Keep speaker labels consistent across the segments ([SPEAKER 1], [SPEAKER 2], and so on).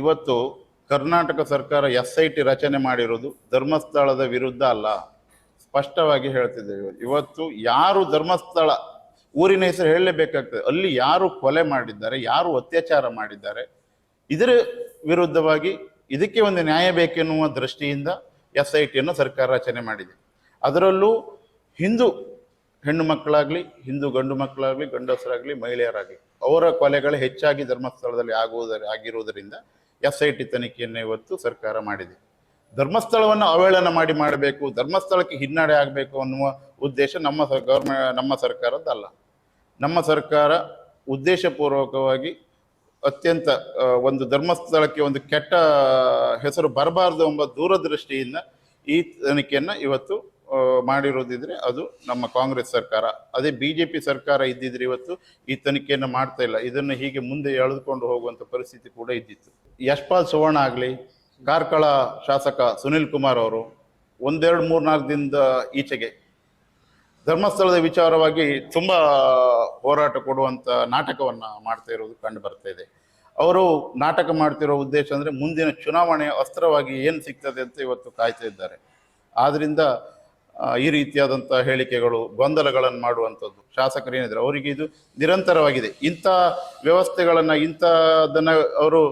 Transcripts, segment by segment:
[SPEAKER 1] ಇವತ್ತು ಕರ್ನಾಟಕ ಸರ್ಕಾರ S I T ರಚನೆ ಮಾಡಿರೋದು ಧರ್ಮಸ್ಥಳದ ವಿರುದ್ಧ ಅಲ್ಲ. ಸ್ಪಷ್ಟವಾಗಿ ಹೇಳ್ತಿದ್ದೇವೆ ಇವತ್ತು ಯಾರು ಧರ್ಮಸ್ಥಳ, ಊರಿನ ಹೆಸರು ಹೇಳಲೇಬೇಕಾಗ್ತದೆ. ಅಲ್ಲಿ ಯಾರು ಕೊಲೆ ಮಾಡಿದ್ದಾರೆ, ಯಾರು ಅತ್ಯಾಚಾರ ಮಾಡಿದ್ದಾರೆ, ಇದರ ವಿರುದ್ಧವಾಗಿ ಇದಕ್ಕೆ ಒಂದು ನ್ಯಾಯ ಬೇಕೆನ್ನುವ ದೃಷ್ಟಿಯಿಂದ ಎಸ್ ಐ ಟಿಯನ್ನು ಸರ್ಕಾರ ರಚನೆ ಮಾಡಿದೆ. ಅದರಲ್ಲೂ ಹಿಂದೂ ಹೆಣ್ಣು ಮಕ್ಕಳಾಗಲಿ, ಹಿಂದೂ ಗಂಡು ಮಕ್ಕಳಾಗಲಿ, ಗಂಡಸರಾಗಲಿ, ಮಹಿಳೆಯರಾಗಲಿ ಅವರ ಕೊಲೆಗಳು ಹೆಚ್ಚಾಗಿ ಧರ್ಮಸ್ಥಳದಲ್ಲಿ ಆಗುವುದರ, ಆಗಿರುವುದರಿಂದ ಎಸ್ ಐ ಟಿ ತನಿಖೆಯನ್ನು ಇವತ್ತು ಸರ್ಕಾರ ಮಾಡಿದೆ. ಧರ್ಮಸ್ಥಳವನ್ನು ಅವಹೇಳನ ಮಾಡಿ ಮಾಡಬೇಕು, ಧರ್ಮಸ್ಥಳಕ್ಕೆ ಹಿನ್ನಡೆ ಆಗಬೇಕು ಅನ್ನುವ ಉದ್ದೇಶ ನಮ್ಮ ಗೌರ್ಮೆಂಟ್ ನಮ್ಮ ಸರ್ಕಾರದ್ದಲ್ಲ. ನಮ್ಮ ಸರ್ಕಾರ ಉದ್ದೇಶಪೂರ್ವಕವಾಗಿ ಅತ್ಯಂತ ಒಂದು ಧರ್ಮಸ್ಥಳಕ್ಕೆ ಒಂದು ಕೆಟ್ಟ ಹೆಸರು ಬರಬಾರದು ಎಂಬ ದೂರದೃಷ್ಟಿಯಿಂದ ಈ ತನಿಖೆಯನ್ನು ಇವತ್ತು ಮಾಡಿರೋದಿದ್ರೆ ಅದು ನಮ್ಮ ಕಾಂಗ್ರೆಸ್ ಸರ್ಕಾರ. ಅದೇ ಬಿ ಜೆ ಪಿ ಸರ್ಕಾರ ಇದ್ದಿದ್ರೆ ಇವತ್ತು ಈ ತನಿಖೆಯನ್ನು ಮಾಡ್ತಾ ಇಲ್ಲ. ಇದನ್ನು ಹೀಗೆ ಮುಂದೆ ಎಳೆದುಕೊಂಡು ಹೋಗುವಂಥ ಪರಿಸ್ಥಿತಿ ಕೂಡ ಇದ್ದಿತ್ತು. ಯಶ್ಪಾಲ್ ಸುವರ್ಣ ಆಗಲಿ ಕಾರ್ಕಳ ಶಾಸಕ ಸುನಿಲ್ ಕುಮಾರ್ ಅವರು ಒಂದೆರಡು ಮೂರ್ನಾಲ್ಕು ದಿನದ ಈಚೆಗೆ ಧರ್ಮಸ್ಥಳದ ವಿಚಾರವಾಗಿ ತುಂಬ ಹೋರಾಟ ಕೊಡುವಂಥ ನಾಟಕವನ್ನು ಮಾಡ್ತಾ ಇರೋದು ಕಂಡು ಬರ್ತಾ ಇದೆ. ಅವರು ನಾಟಕ ಮಾಡ್ತಿರೋ ಉದ್ದೇಶ ಅಂದರೆ ಮುಂದಿನ ಚುನಾವಣೆಯ ಅಸ್ತ್ರವಾಗಿ ಏನು ಸಿಗ್ತದೆ ಅಂತ ಇವತ್ತು ಕಾಯ್ತಾ ಇದ್ದಾರೆ. ಆದ್ರಿಂದ ಆ, ಈ ರೀತಿಯಾದಂಥ ಹೇಳಿಕೆಗಳು ಗೊಂದಲಗಳನ್ನು ಮಾಡುವಂಥದ್ದು ಶಾಸಕರು ಏನಿದ್ರು, ಅವರಿಗೆ ಇದು ನಿರಂತರವಾಗಿದೆ. ಇಂಥ ವ್ಯವಸ್ಥೆಗಳನ್ನು ಇಂಥದ್ದನ್ನು ಅವರು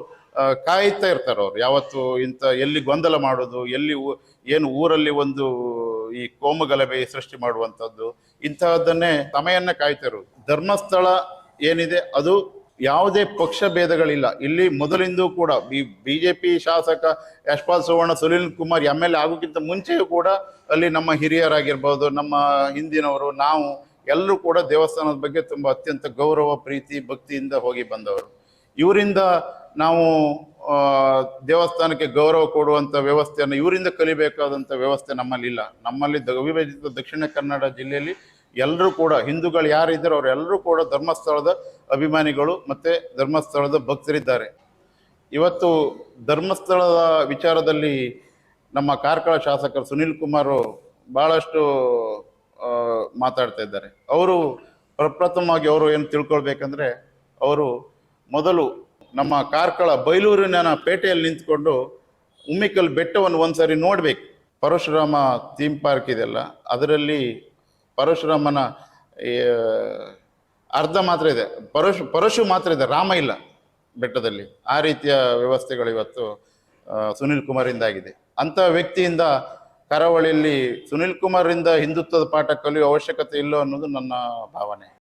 [SPEAKER 1] ಕಾಯ್ತಾ ಇರ್ತಾರೆ ಅವರು. ಯಾವತ್ತು ಇಂಥ ಎಲ್ಲಿ ಗೊಂದಲ ಮಾಡೋದು, ಎಲ್ಲಿ ಏನು ಊರಲ್ಲಿ ಒಂದು ಈ ಕೋಮುಗಲಭೆ ಸೃಷ್ಟಿ ಮಾಡುವಂಥದ್ದು, ಇಂಥದ್ದನ್ನೇ ಸಮಯನ್ನ ಕಾಯ್ತಾ ಇರೋದು. ಧರ್ಮಸ್ಥಳ ಏನಿದೆ, ಅದು ಯಾವುದೇ ಪಕ್ಷ ಭೇದಗಳಿಲ್ಲ. ಇಲ್ಲಿ ಮೊದಲಿಂದೂ ಕೂಡ ಬಿ, ಬಿಜೆಪಿ ಶಾಸಕ ಯಶ್ಪಾಲ್ ಸುವರ್ಣ ಸುನೀಲ್ ಕುಮಾರ್ ಎಂ ಎಲ್ ಆಗೋಕ್ಕಿಂತ ಮುಂಚೆಯೂ ಕೂಡ ಅಲ್ಲಿ ನಮ್ಮ ಹಿರಿಯರಾಗಿರ್ಬೋದು, ನಮ್ಮ ಹಿಂದಿನವರು, ನಾವು ಎಲ್ಲರೂ ಕೂಡ ದೇವಸ್ಥಾನದ ಬಗ್ಗೆ ತುಂಬ ಅತ್ಯಂತ ಗೌರವ, ಪ್ರೀತಿ, ಭಕ್ತಿಯಿಂದ ಹೋಗಿ ಬಂದವರು. ಇವರಿಂದ ನಾವು ದೇವಸ್ಥಾನಕ್ಕೆ ಗೌರವ ಕೊಡುವಂಥ ವ್ಯವಸ್ಥೆಯನ್ನು, ಇವರಿಂದ ಕಲಿಬೇಕಾದಂಥ ವ್ಯವಸ್ಥೆ ನಮ್ಮಲ್ಲಿ ಇಲ್ಲ. ನಮ್ಮಲ್ಲಿ ಅವಿಭಜಿತ ದಕ್ಷಿಣ ಕನ್ನಡ ಜಿಲ್ಲೆಯಲ್ಲಿ ಎಲ್ಲರೂ ಕೂಡ, ಹಿಂದೂಗಳು ಯಾರಿದ್ದರೂ ಅವರೆಲ್ಲರೂ ಕೂಡ ಧರ್ಮಸ್ಥಳದ ಅಭಿಮಾನಿಗಳು ಮತ್ತು ಧರ್ಮಸ್ಥಳದ ಭಕ್ತರಿದ್ದಾರೆ. ಇವತ್ತು ಧರ್ಮಸ್ಥಳದ ವಿಚಾರದಲ್ಲಿ ನಮ್ಮ ಕಾರ್ಕಳ ಶಾಸಕರು ಸುನೀಲ್ ಕುಮಾರ್ ಭಾಳಷ್ಟು ಮಾತಾಡ್ತಾ ಇದ್ದಾರೆ. ಅವರು ಪ್ರಪ್ರಥಮವಾಗಿ ಅವರು ಏನು ತಿಳ್ಕೊಳ್ಬೇಕಂದ್ರೆ ಅವರು ಮೊದಲು ನಮ್ಮ ಕಾರ್ಕಳ ಬೈಲೂರಿನ ಪೇಟೆಯಲ್ಲಿ ನಿಂತ್ಕೊಂಡು ಉಮ್ಮಿಕಲ್ ಬೆಟ್ಟವನ್ನು ಒಂದ್ಸರಿ ನೋಡ್ಬೇಕು. ಪರಶುರಾಮ ಥೀಮ್ ಪಾರ್ಕ್ ಇದೆಲ್ಲ. ಅದರಲ್ಲಿ ಪರಶುರಾಮನ ಅರ್ಧ ಮಾತ್ರ ಇದೆ. ಪರಶು ಪರಶು ಮಾತ್ರ ಇದೆ. ರಾಮ ಇಲ್ಲ ಬೆಟ್ಟದಲ್ಲಿ. ಆ ರೀತಿಯ ವ್ಯವಸ್ಥೆಗಳು ಇವತ್ತು ಸುನೀಲ್ ಸುನಿಲ್ ಕುಮಾರಿಂದ ಆಗಿದೆ. ಅಂತ ವ್ಯಕ್ತಿಯಿಂದ ಕರಾವಳಿಯಲ್ಲಿ ಸುನಿಲ್ ಕುಮಾರಿಂದ ಹಿಂದುತ್ವದ ಪಾಠ ಕಲಿಯುವ ಅವಶ್ಯಕತೆ ಇಲ್ಲ ಅನ್ನೋದು ನನ್ನ ಭಾವನೆ.